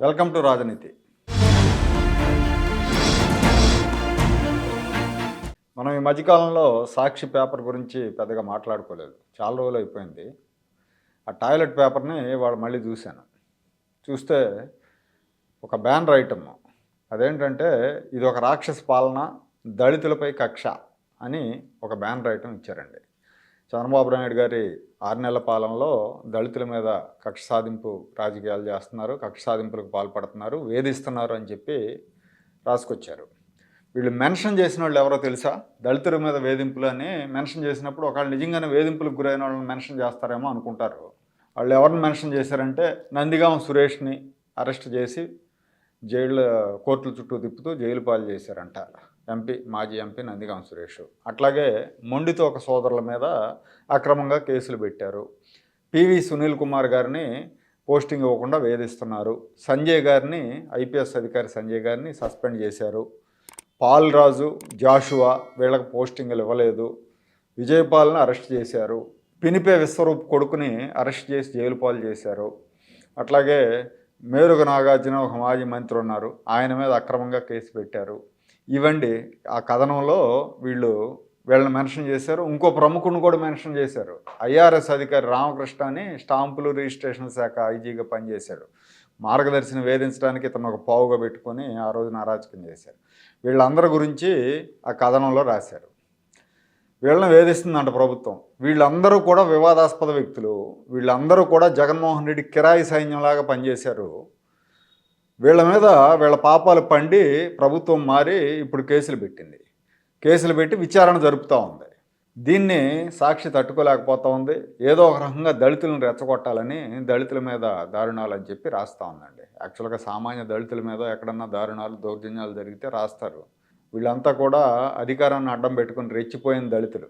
Welcome to రాజనీతి. మనం ఈ మధ్యకాలంలో సాక్షి పేపర్ గురించి పెద్దగా మాట్లాడుకోలేదు. చాలా రోజులు అయిపోయింది. ఆ టాయిలెట్ పేపర్ని వాడు మళ్ళీ చూశాను. చూస్తే ఒక బ్యానర్ ఐటమ్ అదేంటంటే ఇది ఒక రాక్షస పాలన దళితులపై కక్ష అని ఒక బ్యానర్ ఐటమ్ ఇచ్చారండి. చంద్రబాబు నాయుడు గారి ఆరు నెలల పాలనలో దళితుల మీద కక్ష సాధింపు రాజకీయాలు చేస్తున్నారు కక్ష సాధింపులకు పాల్పడుతున్నారు వేధిస్తున్నారు అని చెప్పి రాసుకొచ్చారు. వీళ్ళు మెన్షన్ చేసిన వాళ్ళు ఎవరో తెలుసా? దళితుల మీద వేధింపులు అని మెన్షన్ చేసినప్పుడు ఒకళ్ళు నిజంగానే వేధింపులకు గురైన వాళ్ళని మెన్షన్ చేస్తారేమో అనుకుంటారు. వాళ్ళు ఎవరిని మెన్షన్ చేశారంటే నందిగాం సురేష్ని అరెస్ట్ చేసి జైలు కోర్టుల చుట్టూ తిప్పుతూ జైలు పాలు చేశారంట. ఎంపీ మాజీ ఎంపీ నందిగాం సురేష్. అట్లాగే మొండితో ఒక సోదరుల మీద అక్రమంగా కేసులు పెట్టారు. పివి సునీల్ కుమార్ గారిని పోస్టింగ్ ఇవ్వకుండా వేధిస్తున్నారు. సంజయ్ గారిని ఐపీఎస్ అధికారి సంజయ్ గారిని సస్పెండ్ చేశారు. పాల్ రాజు జాషువా వీళ్ళకి పోస్టింగ్లు ఇవ్వలేదు. విజయపాల్ని అరెస్ట్ చేశారు. పినిపే విశ్వరూప్ కొడుకుని అరెస్ట్ చేసి జైలు పాలు చేశారు. అట్లాగే మేరుగ నాగార్జున ఒక మాజీ మంత్రి ఉన్నారు. ఆయన మీద అక్రమంగా కేసు పెట్టారు. ఇవ్వండి. ఆ కథనంలో వీళ్ళు వీళ్ళని మెన్షన్ చేశారు. ఇంకో ప్రముఖుని కూడా మెన్షన్ చేశారు. ఐఆర్ఎస్ అధికారి రామకృష్ణ అని స్టాంపులు రిజిస్ట్రేషన్ శాఖ ఐజీగా పనిచేశాడు. మార్గదర్శిని వేధించడానికి ఇతను ఒక పావుగా పెట్టుకొని ఆ రోజున అరాచకం చేశారు. వీళ్ళందరి గురించి ఆ కథనంలో రాశారు. వీళ్ళని వేధిస్తుందంట ప్రభుత్వం. వీళ్ళందరూ కూడా వివాదాస్పద వ్యక్తులు. వీళ్ళందరూ కూడా జగన్మోహన్ రెడ్డి కిరాయి సైన్యంలాగా పనిచేశారు. వీళ్ళ మీద వీళ్ళ పాపాలు పండి ప్రభుత్వం మారి ఇప్పుడు కేసులు పెట్టింది. కేసులు పెట్టి విచారణ జరుపుతూ ఉంది. దీన్ని సాక్షి తట్టుకోలేకపోతూ ఉంది. ఏదో ఒక రకంగా దళితులను రెచ్చగొట్టాలని దళితుల మీద దారుణాలు అని చెప్పి రాస్తూ ఉందండి. యాక్చువల్గా సామాన్య దళితుల మీద ఎక్కడన్నా దారుణాలు దౌర్జన్యాలు జరిగితే రాస్తారు. వీళ్ళంతా కూడా అధికారాన్ని అడ్డం పెట్టుకుని రెచ్చిపోయిన దళితులు.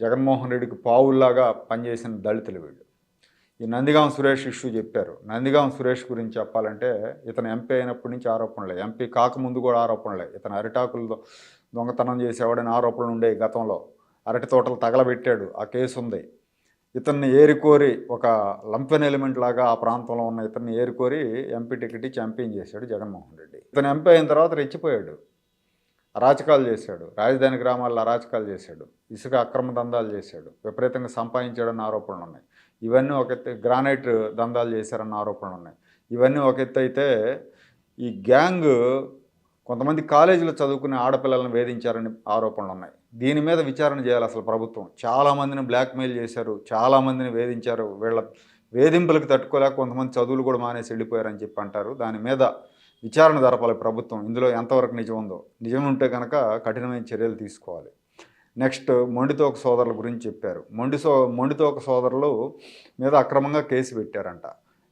జగన్మోహన్ రెడ్డికి పావుల్లాగా పనిచేసిన దళితులు వీళ్ళు. ఈ నందిగాం సురేష్ ఇష్యూ చెప్పారు. నందిగాం సురేష్ గురించి చెప్పాలంటే ఇతను ఎంపీ అయినప్పటి నుంచి ఆరోపణలే. ఎంపీ కాకముందు కూడా ఆరోపణలే. ఇతను అరిటాకులతో దొంగతనం చేసేవాడని ఆరోపణలు ఉండే గతంలో. అరటి తోటలు తగలబెట్టాడు. ఆ కేసు ఉంది. ఇతన్ని ఏరికోరి ఒక లంపెన్ ఎలిమెంట్ లాగా ఆ ప్రాంతంలో ఉన్న ఇతన్ని ఏరికోరి ఎంపీ టికెట్ ఇచ్చి ఎంపీని చేశాడు జగన్మోహన్ రెడ్డి. ఇతను ఎంపీ అయిన తర్వాత రెచ్చిపోయాడు. అరాచకాలు చేశాడు. రాజధాని గ్రామాల్లో అరాచకాలు చేశాడు. ఇసుక అక్రమ దందాలు చేశాడు. విపరీతంగా సంపాదించాడన్న ఆరోపణలు ఉన్నాయి. ఇవన్నీ ఒక ఎత్తు గ్రానైట్ దందాలు చేశారన్న ఆరోపణలు ఉన్నాయి. ఇవన్నీ ఒక ఎత్తు అయితే ఈ గ్యాంగ్ కొంతమంది కాలేజీలో చదువుకునే ఆడపిల్లలను వేధించారని ఆరోపణలు ఉన్నాయి. దీని మీద విచారణ చేయాలి అసలు ప్రభుత్వం. చాలామందిని బ్లాక్మెయిల్ చేశారు. చాలామందిని వేధించారు. వీళ్ళ వేధింపులకు తట్టుకోలేక కొంతమంది చదువులు కూడా మానేసి వెళ్ళిపోయారని చెప్పి అంటారు. దాని మీద విచారణ జరపాలి ప్రభుత్వం. ఇందులో ఎంతవరకు నిజం ఉందో. నిజం ఉంటే కనుక కఠినమైన చర్యలు తీసుకోవాలి. నెక్స్ట్ మొండితోక సోదరుల గురించి చెప్పారు. మొండి సో మొండితోక సోదరులు మీద అక్రమంగా కేసు పెట్టారంట.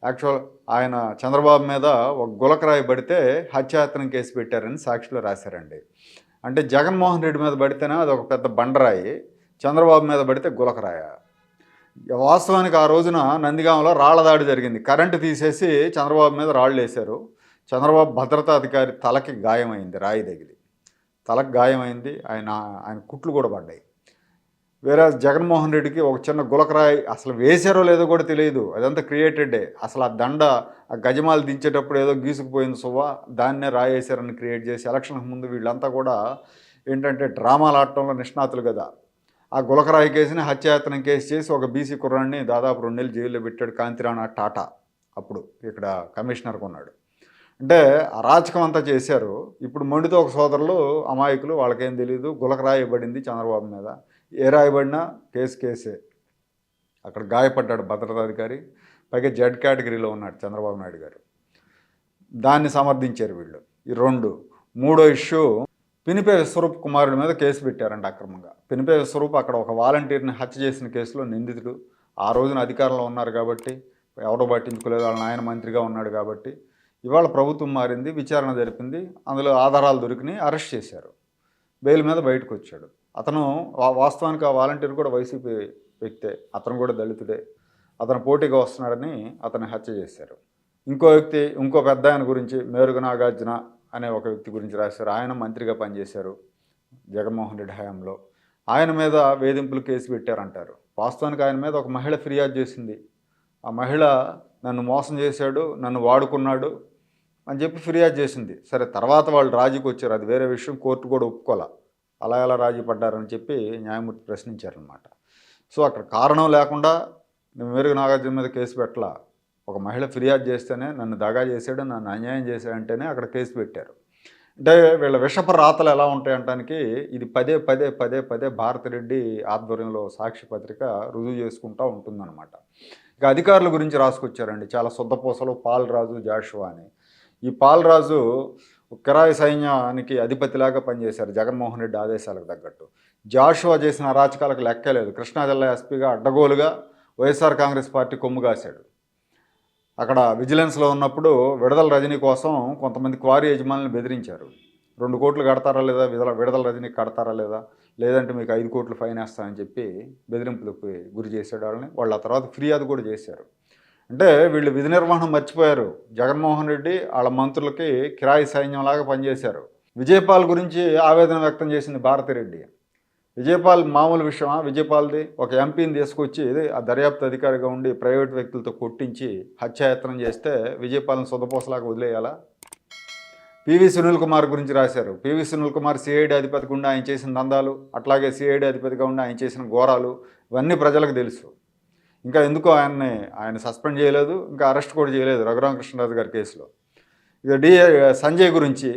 యాక్చువల్ ఆయన చంద్రబాబు మీద ఒక గులకరాయి పడితే హత్యాయత్నం కేసు పెట్టారని సాక్షిలో రాశారండి. అంటే జగన్మోహన్ రెడ్డి మీద పడితేనే అది ఒక పెద్ద బండరాయి చంద్రబాబు మీద పడితే గులకరాయ. వాస్తవానికి ఆ రోజున నందిగాంలో రాళ్ళ దాడి జరిగింది. కరెంటు తీసేసి చంద్రబాబు మీద రాళ్ళు వేశారు. చంద్రబాబు భద్రతా అధికారి తలకి గాయమైంది రాయి తగిలి. తలకు గాయమైంది ఆయన ఆయన కుట్లు కూడా పడ్డాయి. వేరే జగన్మోహన్ రెడ్డికి ఒక చిన్న గులకరాయి అసలు వేశారో లేదో కూడా తెలియదు. అదంతా క్రియేటెడే అసలు ఆ దండ ఆ గజమాలు దించేటప్పుడు ఏదో గీసుకుపోయింది సువ్వ దాన్నే రాయేశారని క్రియేట్ చేసి ఎలక్షన్కి ముందు వీళ్ళంతా కూడా ఏంటంటే డ్రామాలు ఆడటంలో నిష్ణాతులు కదా. ఆ గులకరాయి కేసుని హత్యాయత్నం కేసు చేసి ఒక బీసీ కుర్రాడిని దాదాపు రెండు నెలలు జైల్లో పెట్టాడు కాంతిరాణ టాటా అప్పుడు ఇక్కడ కమిషనర్గా ఉన్నాడు. అంటే అరాచకం అంతా చేశారు. ఇప్పుడు మొండితో ఒక సోదరులు అమాయకులు వాళ్ళకేం తెలియదు గులక రాయబడింది చంద్రబాబు మీద. ఏ రాయబడినా కేసు కేసే. అక్కడ గాయపడ్డాడు భద్రతాధికారి పైగా జెడ్ కేటగిరీలో ఉన్నాడు చంద్రబాబు నాయుడు గారు. దాన్ని సమర్థించారు వీళ్ళు. ఈ రెండు. మూడో ఇష్యూ పినిపే విశ్వరూప్ కుమారుడి మీద కేసు పెట్టారంట అక్రమంగా. పినిపే విశ్వరూప్ అక్కడ ఒక వాలంటీర్ని హత్య చేసిన కేసులో నిందితుడు. ఆ రోజున అధికారంలో ఉన్నారు కాబట్టి ఎవరో పట్టించుకోలేదు. వాళ్ళ నాయన మంత్రిగా ఉన్నాడు కాబట్టి ఇవాళ ప్రభుత్వం మారింది విచారణ జరిపింది అందులో ఆధారాలు దొరికినాయి అరెస్ట్ చేశారు. బెయిల్ మీద బయటకు వచ్చాడు అతను వాస్తవానికి ఆ వాలంటీర్ కూడా వైసీపీ వ్యక్తే అతను కూడా దళితుడే. అతను పోటీగా వస్తున్నాడని అతన్ని హత్య చేశారు. ఇంకో వ్యక్తి ఇంకో పెద్ద ఆయన గురించి మేరుగు నాగార్జున అనే ఒక వ్యక్తి గురించి రాశారు. ఆయన మంత్రిగా పనిచేశారు జగన్మోహన్ రెడ్డి హయాంలో. ఆయన మీద వేధింపులు కేసు పెట్టారంటారు. వాస్తవానికి ఆయన మీద ఒక మహిళ ఫిర్యాదు చేసింది. ఆ మహిళ నన్ను మోసం చేశాడు నన్ను వాడుకున్నాడు అని చెప్పి ఫిర్యాదు చేసింది. సరే తర్వాత వాళ్ళు రాజీకి వచ్చారు. అది వేరే విషయం. కోర్టు కూడా ఒప్పుకోలే. అలా ఎలా రాజీ పడ్డారని చెప్పి న్యాయమూర్తి ప్రశ్నించారనమాట సో అక్కడ కారణం లేకుండా నేను మెరుగు నాగార్జున మీద కేసు పెట్టలా. ఒక మహిళ ఫిర్యాదు చేస్తేనే నన్ను దగా చేశాడు నన్ను అన్యాయం చేశాడంటేనే అక్కడ కేసు పెట్టారు. అంటే వీళ్ళ విషప రాతలు ఎలా ఉంటాయంటానికి ఇది పదే పదే పదే పదే భారతిరెడ్డి ఆధ్వర్యంలో సాక్షి పత్రిక రుజువు చేసుకుంటూ ఉంటుందన్నమాట. ఇక అధికారుల గురించి రాసుకొచ్చారండి. చాలా శుద్ధపూసలు పాలరాజు జాషువా అని. ఈ పాలరాజు కిరాయి సైన్యానికి అధిపతిలాగా పనిచేశారు. జగన్మోహన్ రెడ్డి ఆదేశాలకు తగ్గట్టు. జాషువా చేసిన అరాచకాలకు లెక్కలేదు కృష్ణా జిల్లా ఎస్పీగా అడ్డగోలుగా వైఎస్ఆర్ కాంగ్రెస్ పార్టీ కొమ్ము కాశాడు. అక్కడ విజిలెన్స్లో ఉన్నప్పుడు విడదల రజనీ కోసం కొంతమంది క్వారీ యజమానులను బెదిరించారు. రెండు కోట్లు కడతారా లేదా? విడదల విడదల రజనీకి కడతారా లేదా? లేదంటే మీకు ఐదు కోట్లు ఫైన్ వేస్తామని చెప్పి బెదిరింపులకు గురి చేశాడు వాళ్ళని. వాళ్ళు ఆ తర్వాత ఫిర్యాదు కూడా చేశారు. అంటే వీళ్ళు విధి నిర్వహణ మర్చిపోయారు. జగన్మోహన్ రెడ్డి వాళ్ళ మంత్రులకి కిరాయి సైన్యంలాగా పనిచేశారు. విజయపాల్ గురించి ఆవేదన వ్యక్తం చేసింది భారతిరెడ్డి విజయపాల్ మామూలు విషయమా? విజయపాల్ది ఒక ఎంపీని తీసుకొచ్చి ఆ దర్యాప్తు అధికారిగా ఉండి ప్రైవేట్ వ్యక్తులతో కొట్టించి హత్యాయత్నం చేస్తే విజయపాల్ని సొదపోసలాగా వదిలేయాలా? పివి సునీల్ కుమార్ గురించి రాశారు. పివి సునీల్ కుమార్ సిఐడి అధిపతిగా ఉండి ఆయన చేసిన దందాలు అట్లాగే సిఐడి అధిపతిగా ఉండి ఆయన చేసిన ఘోరాలు ఇవన్నీ ప్రజలకు తెలుసు. ఇంకా ఎందుకో ఆయన్ని ఆయన సస్పెండ్ చేయలేదు ఇంకా అరెస్ట్ కూడా చేయలేదు రఘురామకృష్ణరాజు గారి కేసులో. ఇక డి సంజయ్ గురించి.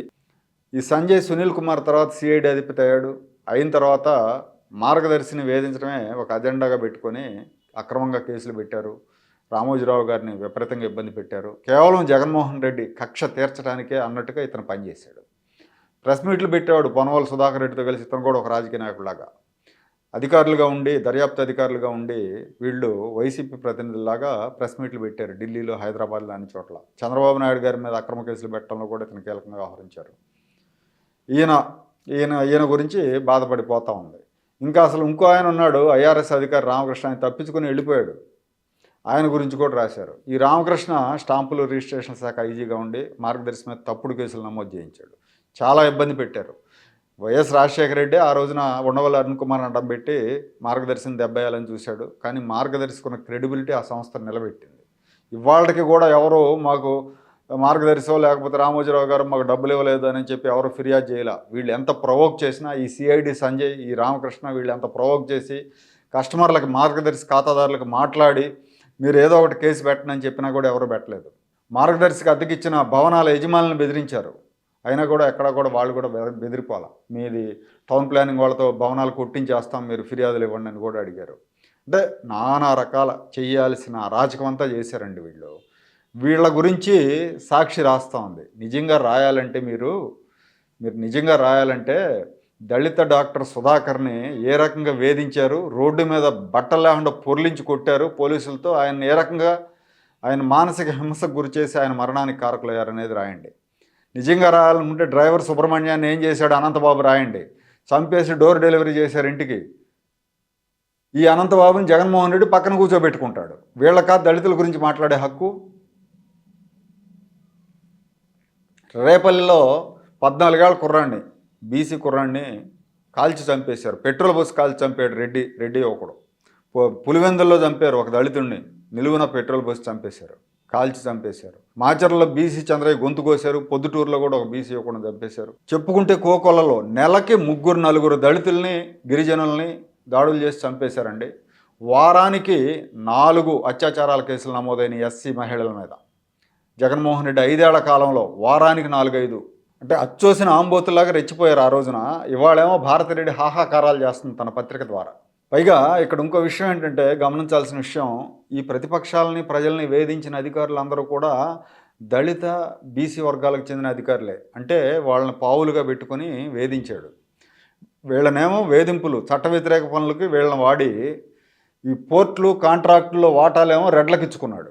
ఈ సంజయ్ సునీల్ కుమార్ తర్వాత సిఐడి అధిపతి అయ్యాడు. అయిన తర్వాత మార్గదర్శిని వేధించడమే ఒక అజెండాగా పెట్టుకొని అక్రమంగా కేసులు పెట్టారు. రామోజీరావు గారిని విపరీతంగా ఇబ్బంది పెట్టారు. కేవలం జగన్మోహన్ రెడ్డి కక్ష తీర్చడానికే అన్నట్టుగా ఇతను పనిచేశాడు. ప్రెస్ మీట్లు పెట్టేవాడు పొనవాల సుధాకర్ రెడ్డితో కలిసి ఇతను కూడా ఒక రాజకీయ నాయకుడిలాగా. అధికారులుగా ఉండి దర్యాప్తు అధికారులుగా ఉండి వీళ్ళు వైసీపీ ప్రతినిధుల్లాగా ప్రెస్ మీట్లు పెట్టారు ఢిల్లీలో హైదరాబాద్లో అన్ని చోట్ల. చంద్రబాబు నాయుడు గారి మీద అక్రమ కేసులు పెట్టడంలో కూడా ఇతను కీలకంగా వ్యవహరించారు. ఈయన ఈయన ఈయన గురించి బాధపడిపోతూ ఉంది. ఇంకా అసలు ఇంకో ఆయన ఉన్నాడు ఐఆర్ఎస్ అధికారి రామకృష్ణ. ఆయన తప్పించుకుని వెళ్ళిపోయాడు. ఆయన గురించి కూడా రాశారు. ఈ రామకృష్ణ స్టాంపులు రిజిస్ట్రేషన్ శాఖ ఈజీగా ఉండి మార్గదర్శి మీద తప్పుడు కేసులు నమోదు చేయించాడు. చాలా ఇబ్బంది పెట్టారు. వైఎస్ రాజశేఖర రెడ్డి ఆ రోజున ఉండవల్లి అరుణ్ కుమార్ అడ్డం పెట్టి మార్గదర్శిని దెబ్బేయాలని చూశాడు. కానీ మార్గదర్శికున్న క్రెడిబిలిటీ ఆ సంస్థ నిలబెట్టింది. ఇవాళకి కూడా ఎవరు మాకు మార్గదర్శో లేకపోతే రామోజీరావు గారు మాకు డబ్బులు ఇవ్వలేదు అని చెప్పి ఎవరు ఫిర్యాదు చేయలే. వీళ్ళు ఎంత ప్రొవోక్ చేసినా ఈ సిఐడి సంజయ్ ఈ రామకృష్ణ వీళ్ళు ఎంత ప్రొవోక్ చేసి కస్టమర్లకు మార్గదర్శి ఖాతాదారులకు మాట్లాడి మీరు ఏదో ఒకటి కేసు పెట్టనని చెప్పినా కూడా ఎవరు పెట్టలేదు. మార్గదర్శికి అద్దెకిచ్చిన భవనాల యజమానులను బెదిరించారు. అయినా కూడా ఎక్కడ కూడా వాళ్ళు కూడా బెదిరిపోవాలి? మీది టౌన్ ప్లానింగ్ వాళ్ళతో భవనాలు కొట్టించేస్తాం మీరు ఫిర్యాదులు ఇవ్వండి అని కూడా అడిగారు. అంటే నానా రకాల చేయాల్సిన అరాచకం అంతా చేశారండి వీళ్ళు. వీళ్ళ గురించి సాక్షి రాస్తూ ఉంది. నిజంగా రాయాలంటే మీరు మీరు నిజంగా రాయాలంటే దళిత డాక్టర్ సుధాకర్ని ఏ రకంగా వేధించారు? రోడ్డు మీద బట్టలు లేకుండా పొర్లించి కొట్టారు పోలీసులతో. ఆయన ఏ రకంగా ఆయన మానసిక హింసకు గురి చేసి ఆయన మరణానికి కారకులయ్యారనేది రాయండి. నిజంగా రాయాలనుకుంటే డ్రైవర్ సుబ్రహ్మణ్యాన్ని ఏం చేశాడు? అనంతబాబు రాయండి. చంపేసి డోర్ డెలివరీ చేశారు ఇంటికి. ఈ అనంతబాబుని జగన్మోహన్ రెడ్డి పక్కన కూర్చోబెట్టుకుంటాడు. వీళ్ళకా దళితుల గురించి మాట్లాడే హక్కు? రేపల్లిలో పద్నాలుగేళ్ళ కుర్రాడిని బీసీ కుర్రాన్ని కాల్చి చంపేశారు. పెట్రోల్ బస్ కాల్చి చంపాడు రెడ్డి రెడ్డి ఒకడు. పులివెందుల్లో చంపారు ఒక దళితుడిని నిలువున పెట్రోల్ బస్ చంపేశారు. కాల్చి చంపేశారు. మాచర్లో బీసీ చంద్రయ్య గొంతు కోశారు. పొద్దుటూరులో కూడా ఒక బీసీ ఒకడు చంపేశారు. చెప్పుకుంటే కోకొల్లలో నెలకి ముగ్గురు నలుగురు దళితుల్ని గిరిజనుల్ని దాడులు చేసి చంపేశారండి. వారానికి నాలుగు అత్యాచారాల కేసులు నమోదైన ఎస్సీ మహిళల మీద. జగన్మోహన్ రెడ్డి ఐదేళ్ళ కాలంలో వారానికి నాలుగైదు అంటే అచ్చోసిన ఆంబోతులాగా రెచ్చిపోయారు ఆ రోజున. ఇవాళేమో భారతరెడ్డి హాహాకారాలు చేస్తుంది తన పత్రిక ద్వారా. పైగా ఇక్కడ ఇంకో విషయం ఏంటంటే గమనించాల్సిన విషయం ఈ ప్రతిపక్షాలని ప్రజల్ని వేధించిన అధికారులందరూ కూడా దళిత బీసీ వర్గాలకు చెందిన అధికారులే. అంటే వాళ్ళని పావులుగా పెట్టుకొని వేధించాడు. వీళ్ళనేమో వేధింపులు చట్ట వ్యతిరేక పనులకి వీళ్ళని వాడి ఈ పోర్ట్లు కాంట్రాక్టుల్లో వాటాలేమో రెడ్లకిచ్చుకున్నాడు.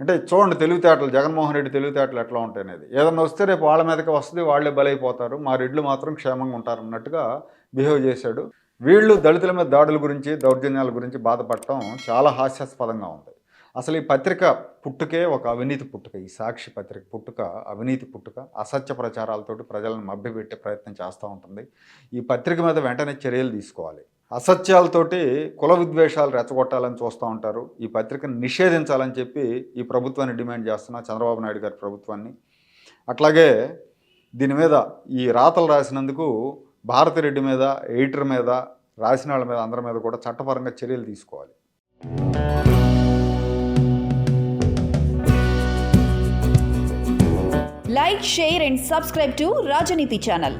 అంటే చూడండి తెలివితేటలు జగన్మోహన్ రెడ్డి తెలివితేటలు ఎట్లా ఉంటాయి అనేది ఏదన్నా వస్తే రేపు వాళ్ళ మీదకి వస్తుంది వాళ్ళే బలైపోతారు మా రెడ్లు మాత్రం క్షేమంగా ఉంటారు అన్నట్టుగా బిహేవ్ చేశాడు. వీళ్ళు దళితుల మీద దాడుల గురించి దౌర్జన్యాల గురించి బాధపడటం చాలా హాస్యాస్పదంగా ఉంది. అసలు ఈ పత్రిక పుట్టుకే ఒక అవినీతి పుట్టుక ఈ సాక్షి పత్రిక పుట్టుక అవినీతి పుట్టుక అసత్య ప్రచారాలతోటి ప్రజలను మభ్యపెట్టే ప్రయత్నం చేస్తూ ఉంటుంది. ఈ పత్రిక మీద వెంటనే చర్యలు తీసుకోవాలి. అసత్యాలతోటి కుల విద్వేషాలు రెచ్చగొట్టాలని చూస్తూ ఉంటారు. ఈ పత్రికను నిషేధించాలని చెప్పి ఈ ప్రభుత్వాన్ని డిమాండ్ చేస్తున్నా చంద్రబాబు నాయుడు గారి ప్రభుత్వాన్ని. అట్లాగే దీని మీద ఈ రాతలు రాసినందుకు భారతిరెడ్డి మీద ఎయిటర్ మీద రాసిన వాళ్ళ మీద అందరి మీద కూడా చట్టపరంగా చర్యలు తీసుకోవాలి. Like share and subscribe to Rajaneeti channel